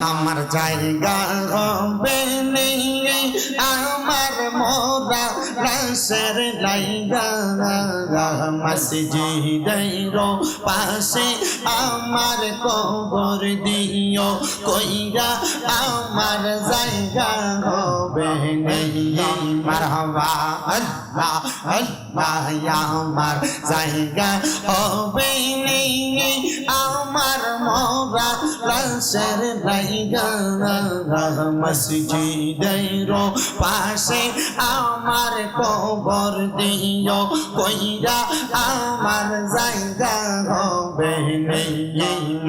আমার জায়গা হবে আমার মোরা রাসের লাইগা মসজিদের পাশে আমার কবর দিও, কইরা আমার জায়গা হবে মারহাবা, আল্লাহ আল্লাহ, আমার জায়গা হবে আমার মোরা লাশের লাইগা মসজিদের পাশে আমার কবর দিও, কইরা আমার জায়গা হবে নেই।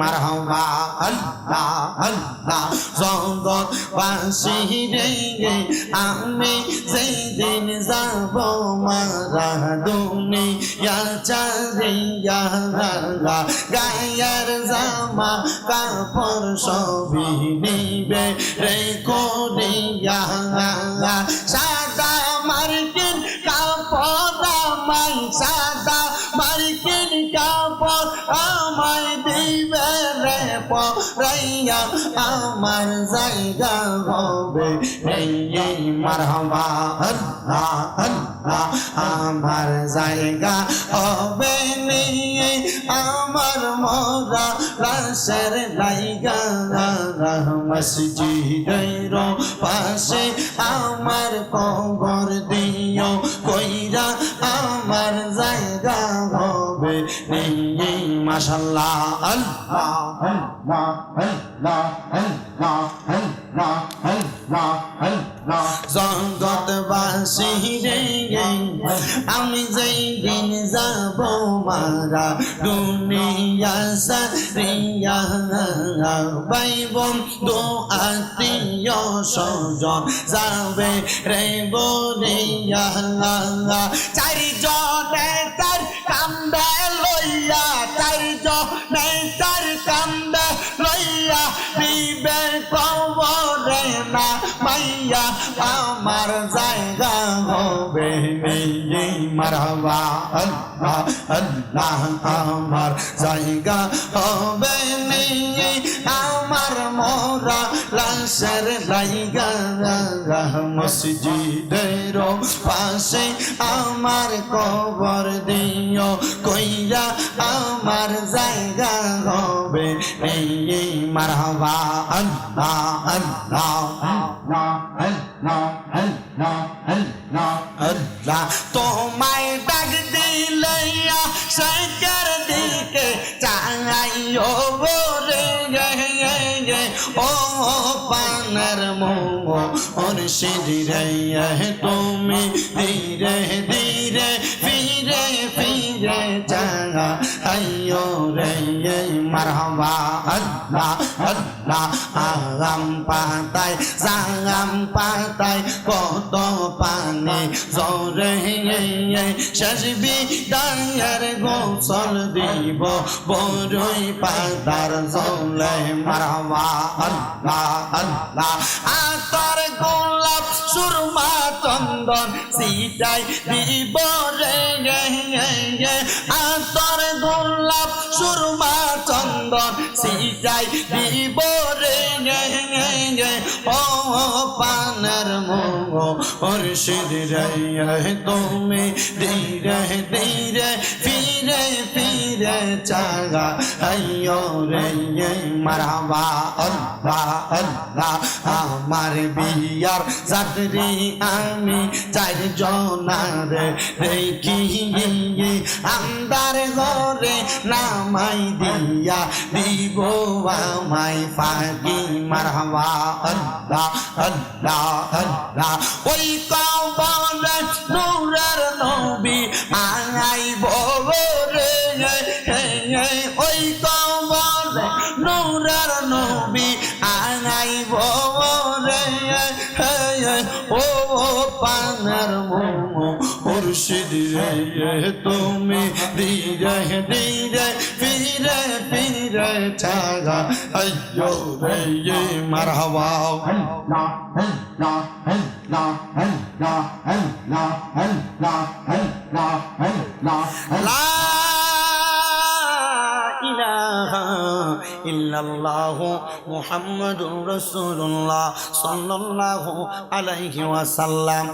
মারহাবা, আল্লাহ আল্লাহ জগৎ বাসি রে, আমি যেই দিন যাব মারা দুনিয়া চারিয়া গায়ের জামা কাপড় সবই নিবে রে করিয়া সাদা কাপড় আমায় সাদা মার্কিন কাপড় আমায় দিবে রে পরাইয়া আমার জায়গা হবে। এই মারহাবা, আল্লাহ আল্লাহ, আমার জায়গা হবে। নেই আমার মোরা লাশের লাইগা, মসজিদের পাশে আমার কবর দিও, কইরা আমার জায়গা হবে। নেই মাশাল্লাহ আল্লাহ। আল্লাহ আল্লাহ আল্লাহ আল্লাহ আল্লাহ আল্লাহ জগৎবাসী রে, আমি যেই দিন যাব মারা দুনিয়া সারিয়া। ভাই বন্ধু, আত্মীয় স্বজন যাবে রে বলিয়া। চারিজনে তার কান্দে লইয়া চারিজনে তার কান্দে লইয়া দিবে কবরে না মাইয়া, আমার জায়গা হবে নেই মারহাবা আল্লাহ আল্লাহ, আমার জায়গা হবে নেই আমার মোরা লাশের লাইগা মসজিদের পাশে আমার কবর দিও, কইরা আমার জায়গা হবে। এই মারহাবা, আল্লাহ আল্লাহ আল্লাহ আল্লাহ আল্লাহ আল্লাহ আল্লাহ তোমায় ডাক দিলে সরকার দিকে চাইও ও পানার মোহ ওর সিঁড়ে তুমি ধীরে ধীরে ফিরে ফিরে চাঙা আইও রে মারহাবা আল্লাহ আল্লাহ আগাম পাতায় জাগাম পাতায় কত পানি জোরে শেষ বিদায়ের গোসল দিব বড়ই পাতার জলে মারহাবা আল্লাহ আল্লাহ আতর গোলাপ সুরমা চন্দন সিটাই দিব রে আতর গোলাপ সুরমা চন্দন সিজাই বিবরে পানের ওর রে তুমি ধীরে ধীরে, ফিরে ফিরে চাগা আইয়ো রে মারাবা, আল্লাহ আল্লাহ, আমার বিয়ার যাত্রী আমি চারজনার দেখি আন্দার ঘরে নামাই দিয়া, দিব আমায় ফাঁকি মারহাবা আল্লাহ আল্লাহ আল্লাহ ওই কবরে নূরের নবী আইব বরে ওই কবরে মুর্শিদ রে তুমি ধীরে ধীরে ফিরে ফিরে ছাগা আಯ್ಯೋ রে মারহাবা Allah, Allah, Allah, Allah, Allah, Allah, Allah. লা ইলাহা ইল্লাল্লাহু মুহাম্মাদুর রাসূলুল্লাহ সাল্লাল্লাহু আলাইহি ওয়াসাল্লাম